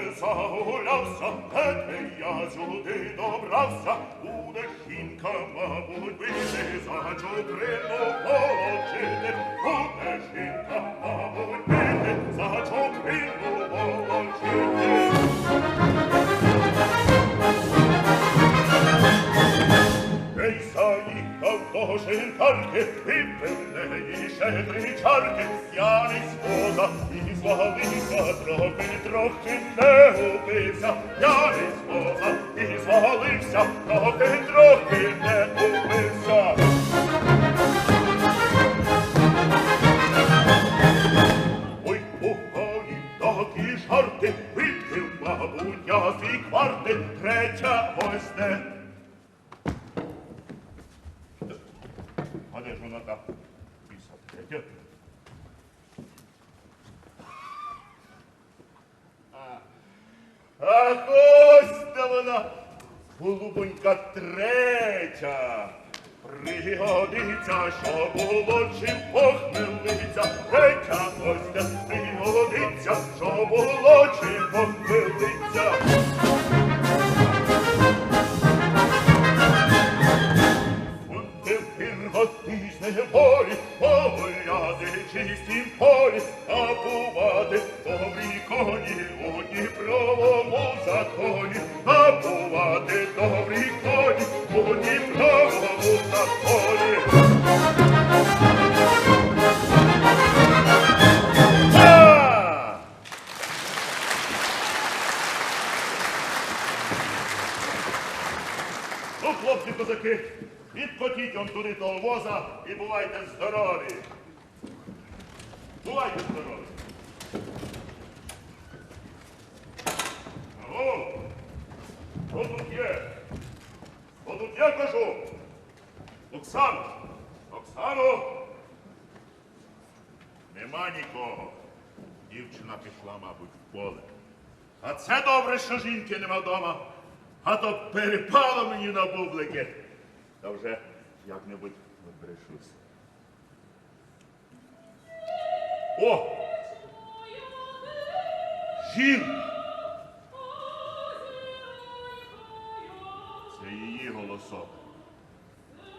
сердца улявся, это я сюды добрался, Удачинка, мабуть, били, за чуприну получили, Удачинка, мабуть, били, за чуприну получили. Випив неї ще три чарки, п'яний з воза і звалився, трохи, трохи не убився, я з воза і звалився, трохи, трохи не убився. А де ж вона та піса третя? А, а де вона, голубонька третя. Пригодиться, що було чим похмелиться, третя де пригодиться, що було чим похмелиться. Ну, хлопці козаки, відкотіть он туди того воза і бувайте здорові. Бувайте здорові. Аго, що тут є? Що тут є, кажу? Оксано, Оксано. Нема нікого. Дівчина пішла, мабуть, в поле. А це добре, що жінки нема вдома. А то перепало мені на бублики. Та вже як-небудь вибрешусь. О! Жін! Це її голосок.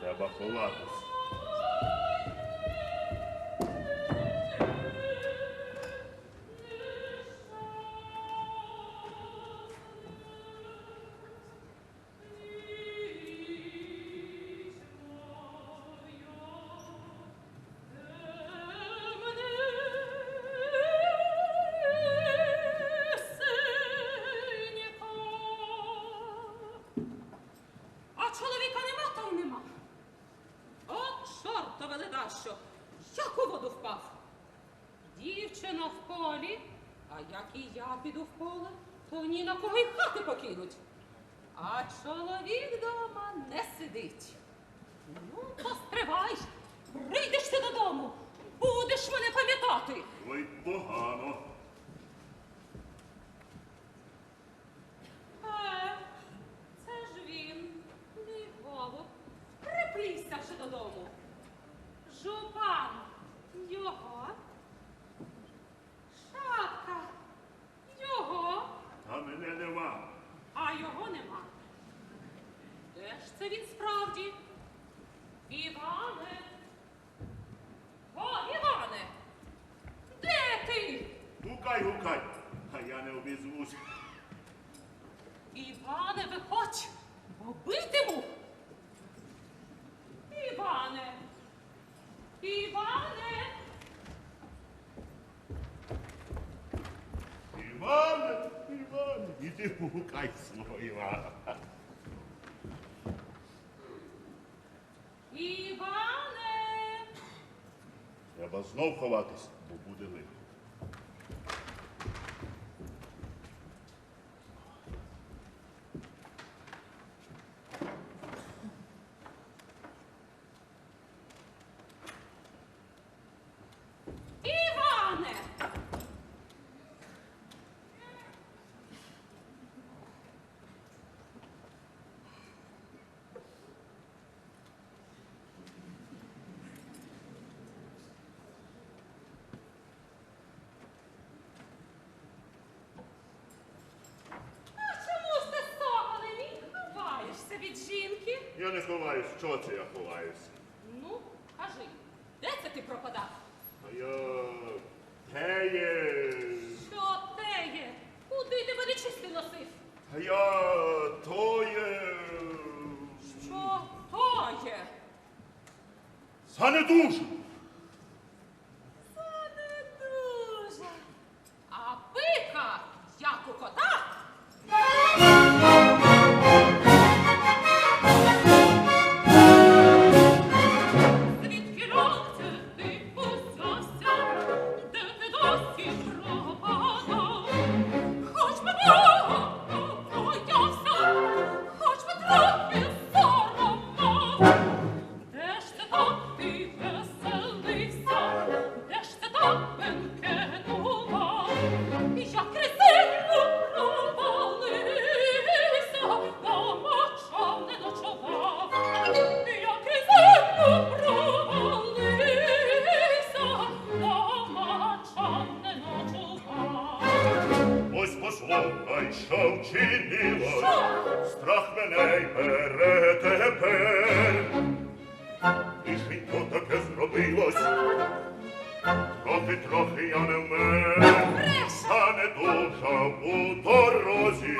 Треба ховатись. Чоловіка нема, то й нема. От чортове ледащо, як у воду впав. Дівчина в полі, а як і я піду в поле, то ні на кого й хати покинуть. А чоловік дома не сидить. Ну, постривай, прийдеш ти додому, будеш мене пам'ятати. Ой, погано. Гукай, гукай, а я не обізвусь. Іване, виходь, бо битиму. Іване, Іване, Іване, Іване, іди погукай свого Івана. Іване. Треба знов ховатись, бо буде лихо. Я не ховаюсь. Чого це я ховаюсь? Ну, кажи, де це ти пропадав? А я... Те є... Що те є? Куди ти мене чисти носив? А я... То є... Що то є? Занедужа. Послухай, що вчинилось. Страх мене й бере тепер. І життя таке зробилось. Трохи, трохи я не вмер. Та не душа у дорозі,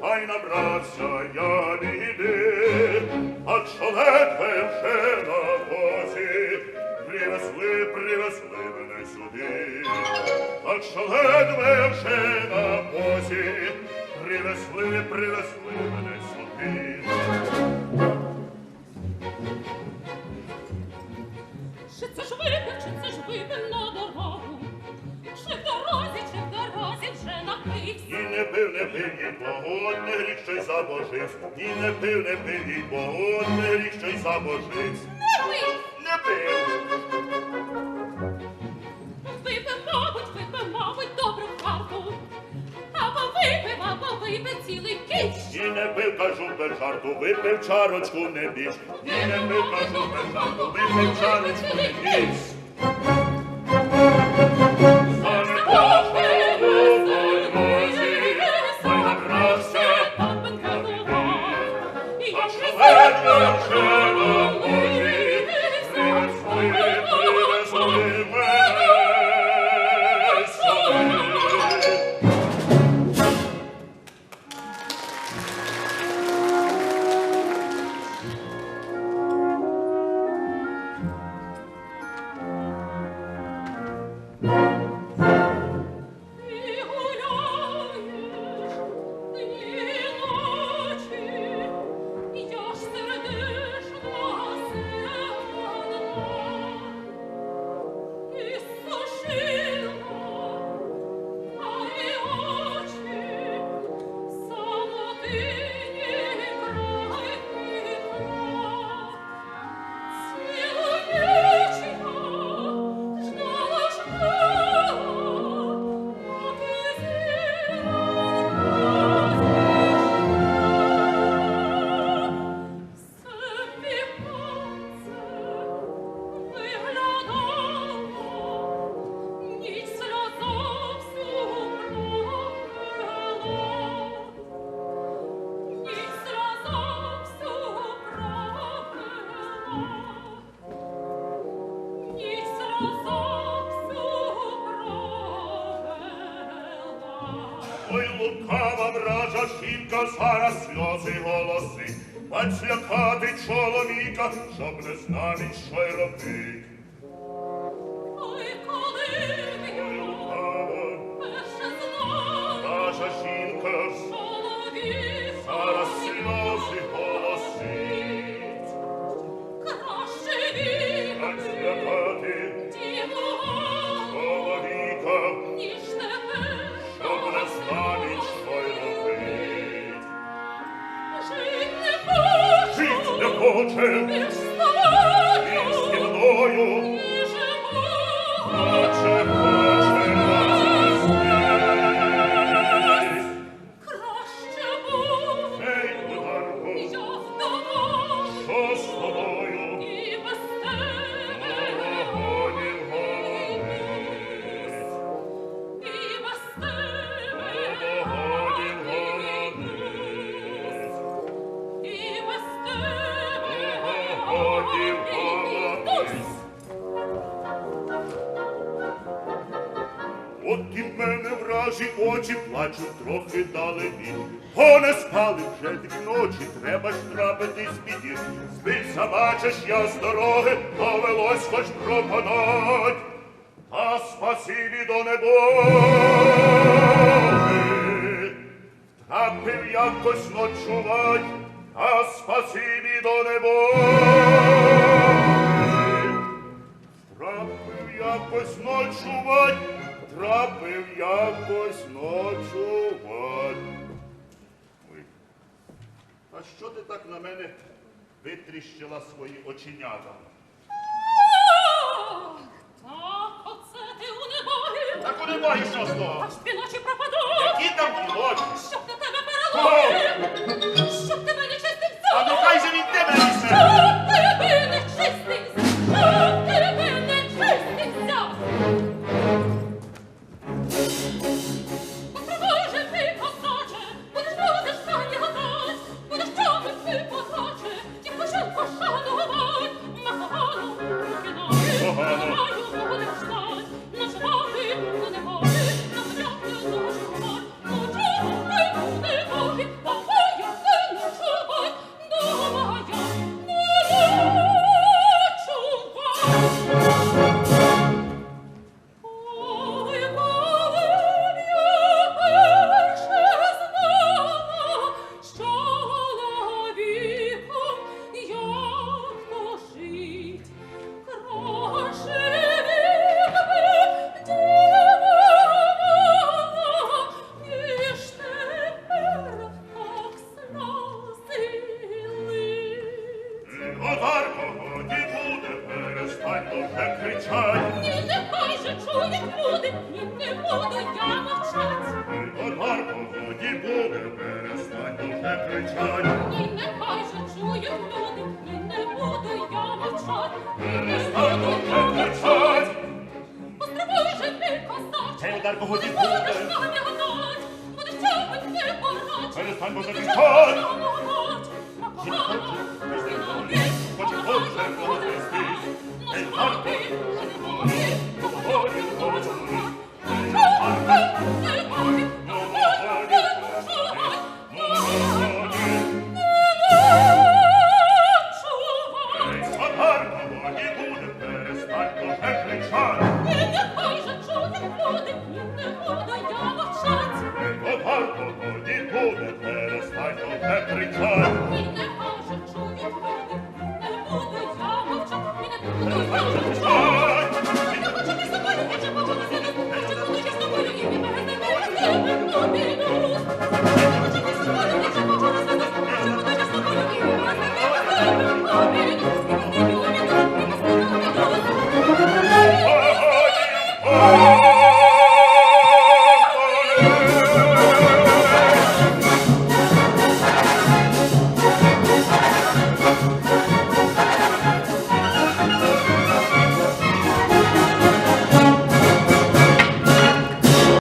та й набрався я біди, а що вже на возі, привезли, привезли мене сюди, а що ледве вже привезли, привезли мене сюди. Чи це ж випив, чи це ж випив на дорогу? Чи в дорозі, чи в дорозі вже напився? Ні не пив, не пив, їй Богу, не гріх, що й забожився. Ні не пив, не пив, їй Богу, не гріх, що й забожився. Не пив! Не пив. випив цілий кіч. Ні не пив, кажу без жарту, випив чарочку не більш. Ні не пив, кажу без жарту, випив чарочку не більш. Саме Лукава вража жінка, зараз сльози голоси. Мать лякати чоловіка, щоб не знав що й робить. Очі плачуть трохи далебі. О, не спали вже дві ночі, треба ж трапити з біді. Збився, бачиш, я з дороги, довелось хоч пропадать. Та спасибі до небоги. Трапив якось ночувать, а спасибі до небоги. Трапив якось ночувать, трапив якось ночувать. Ой. А що ти так на мене витріщила свої оченята? Так, оце ти у небої. Так у немає що з того. Аж піночі пропадуть. Які там ночі? Щоб на тебе переломив. Одарко, годі пам'ятать, будеш чувати ти пороче. Перестань бо Будеш закричать.